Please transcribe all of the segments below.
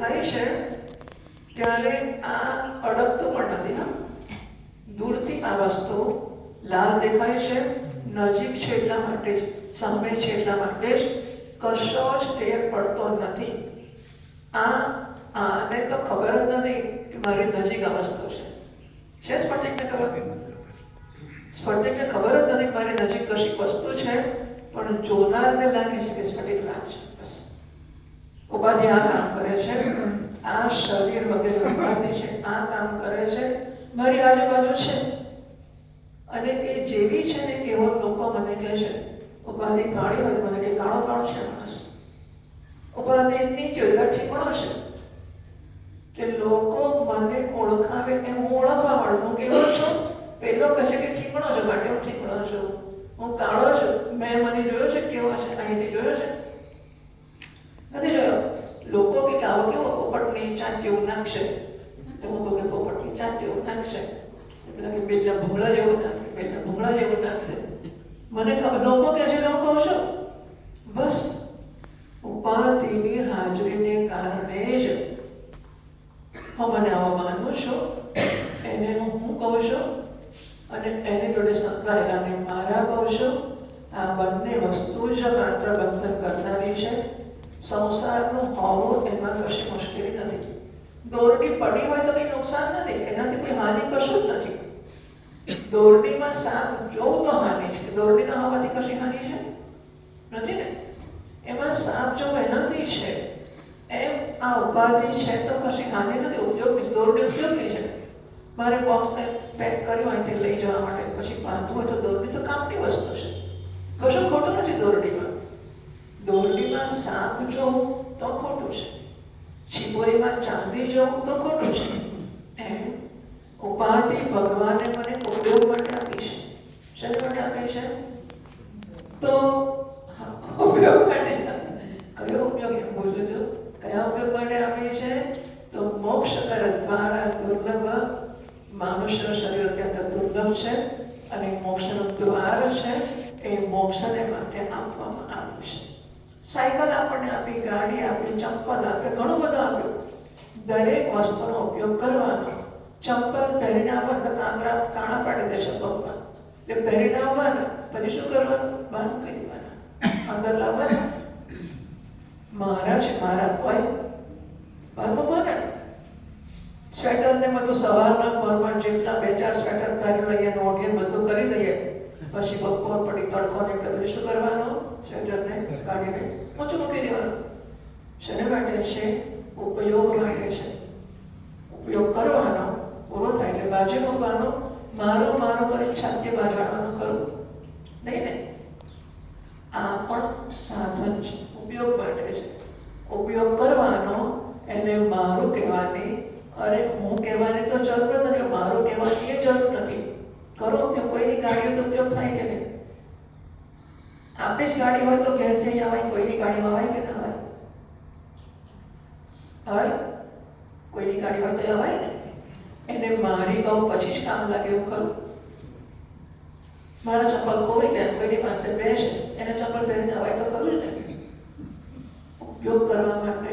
દેખાય છે ત્યારે આ અડકતું પણ નથી, હા. દૂરથી આ વસ્તુ લાલ દેખાય છે, નજીક છે એટલા માટે જ, સામે છે એટલા માટે જ, કશો જ ટેક પડતો નથી. આ, આને તો ખબર જ નથી કે મારી નજીક આ વસ્તુ છે. છે સ્ફટિકને ખબર? સ્ફટિકને ખબર જ નથી મારી નજીક કશી વસ્તુ છે, પણ જોનારને લાગે છે કે સ્ફટિક લાગશે બસ. ઉપાધિ આ કામ કરે છે. આ શરીર વગેરે ઉપાધિ છે, આ કામ કરે છે. મારી આજુબાજુ છે. અને એ જેવી છે ને એવો લોકો મને કહે છે, ઉપાધિ કાળી હોય. મને કે, કાળો કાળો છે માણસ. ઉપાધિ નીચે ઠીકણો છે કે લોકો મને ઓળખાવે એમ હું ઓળખવા માંડું હું કેવો છું? પેલો કહે છે કે, ઠીકણો છે, માટે હું ઠીકણો છું. હું કાળો છું. મેં મને જોયો છે, કેવો છે? અહીંથી જોયો છે નથી જોયો લોકો કે આવો કેવો પોપટની ચાંચ જેવું નાખશે? તો હું કે પોપટની ચાંચ જેવું નાખશે. એટલે કે બેલના ભૂંગળા જેવું નાખે બેલના ભૂંગળા જેવું નાખશે. મને ખબર લોકો કે છે લોકો છું બસ, ઉપાધિની હાજરીને કારણે જ હું મને આવા માનું છું. એને હું કહું છું? અને એની જોડે સંકળાયેલાને મારા કહું છું. આ બંને વસ્તુ જ માત્ર બંધન કરનારી છે. સંસારનું હોવું એમાં કશી મુશ્કેલી નથી. દોરડી પડી હોય તો કંઈ નુકસાન નથી, એનાથી કોઈ હાનિ કશું જ નથી. દોરડીમાં સાપ જોવું તો હાનિ છે દોરડીના હોવાથી કશી હાનિ છે? નથી ને? એમાં સાપ જો એનાથી છે, એમ આ ઉપાધિ છે તો કશી હાનિ નથી ઉપયોગી દોરડી ઉપયોગી છે. મારે બોક્સ પેક કર્યું, અહીંથી લઈ જવા માટે. પછી બાંધવું હોય તો દોરડી તો કામની વસ્તુ છે કશું ખોટું નથી દોરડીમાં દોરડીમાં સાપ જોઉં તો ખોટું છે શિપોરીમાં ચાંદી જોઉં તો ખોટું છે. એમ ઉપાધિ ભગવાને મને ઉપયોગ માટે આપી છે. શેના માટે આપી છે? તો ઉપયોગ માટે કયો ઉપયોગ એમ બોલજો છું કયા ઉપયોગ માટે આપી છે? તો મોક્ષ કર દ્વારા દુર્લભ. માનુષ્ય શરીર અત્યંત દુર્લભ છે અને મોક્ષનો દ્વાર છે. એ મોક્ષને માટે આપવામાં આવ્યું છે. સાયકલ આપણને આપી, ગાડી આપી, ચંપલ આપે, ઘણું બધું આપ્યું દરેક વસ્તુનો ઉપયોગ કરવાનો. ચંપલ પહેરીને આવવા તો કાંગરા કાણા પાડી દેશે પગમાં એટલે પહેરીને આવવાના પછી શું કરવાનું? બંધ કરી દેવાના અંદર લાવવાના. મહારાજ મારા કોઈ. બરોબર બને સ્વેટર ને બધું સવારના પરમાં જેટલા બે ચાર સ્વેટર પહેરી લઈએ નોટિયન બધું કરી દઈએ. પછી બપોર પડી તડકો ને એટલે પછી શું કરવાનું સ્વેટરને ઓછું મૂકી દેવાનું શેને માટે છે? ઉપયોગ માટે છે. ઉપયોગ કરવાનો પૂરો થાય એટલે બાજુ મૂકવાનો. મારો મારો કરી છાતી બાજવાનું કરવું નહીં ને આ પણ સાધન છે ઉપયોગ માટે છે ઉપયોગ કરવાનો એને મારું કહેવાની અરે હું કહેવાની તો જરૂર નથી મારું કહેવાની એ જરૂર નથી કરો ઉપયોગ કોઈની ગાડીઓ તો ઉપયોગ થાય કે નહીં આપણી જ ગાડી હોય તો ઘેર જઈ આવાય, કોઈની ગાડીમાં આવાય કે ના આવાય આવાય કોઈની ગાડી હોય તો આવાય ને? એને મારી કહું પછી જ કામ લાગે, એવું કરું મારા ચપ્પલ ખોવાઈ ગયા કોઈની પાસે બેસે, એને ચપ્પલ પહેરીને અવાય તો કરું ને? ઉપયોગ કરવા માટે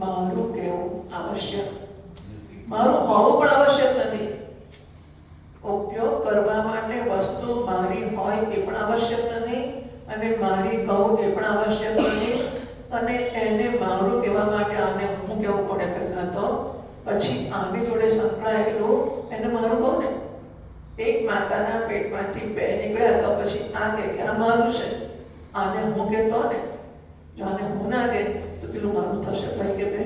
મારું કહેવું આવશ્યક. મારું હોવું પણ આવશ્યક નથી. ઉપયોગ કરવા માટે વસ્તુ મારી હોય એ પણ આવશ્યક નથી. અને મારી કહું એ પણ આવશ્યક નથી અને એને મારું કહેવા માટે આને હું કહેવું પડે પહેલા તો પછી આની જોડે સંકળાયેલું એને મારું કહું ને. એક માતાના પેટમાંથી બે નીકળ્યા તો પછી આ કહે કે આ મારું છે. આને હું કહેતો ને જો આને હું ના કહે, તો પેલું મારું થશે ભાઈ કે બે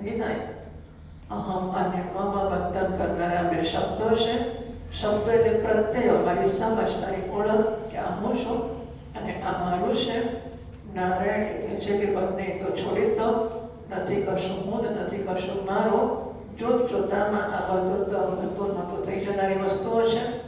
નહીં થાય. અહમ અને મમ બંધન કરનારા બે શબ્દો છે. શબ્દો એટલે પ્રત્યય, અમારી સમજ મારી ઓળખ કે આ હું છું? અને આ મારું છે, નારાયણ કે છે કે બંને તો છોડી તો નથી કશું ને નથી કશું મારો જોત જોતામાં આ બધું તો થઈ જનારી વસ્તુઓ છે.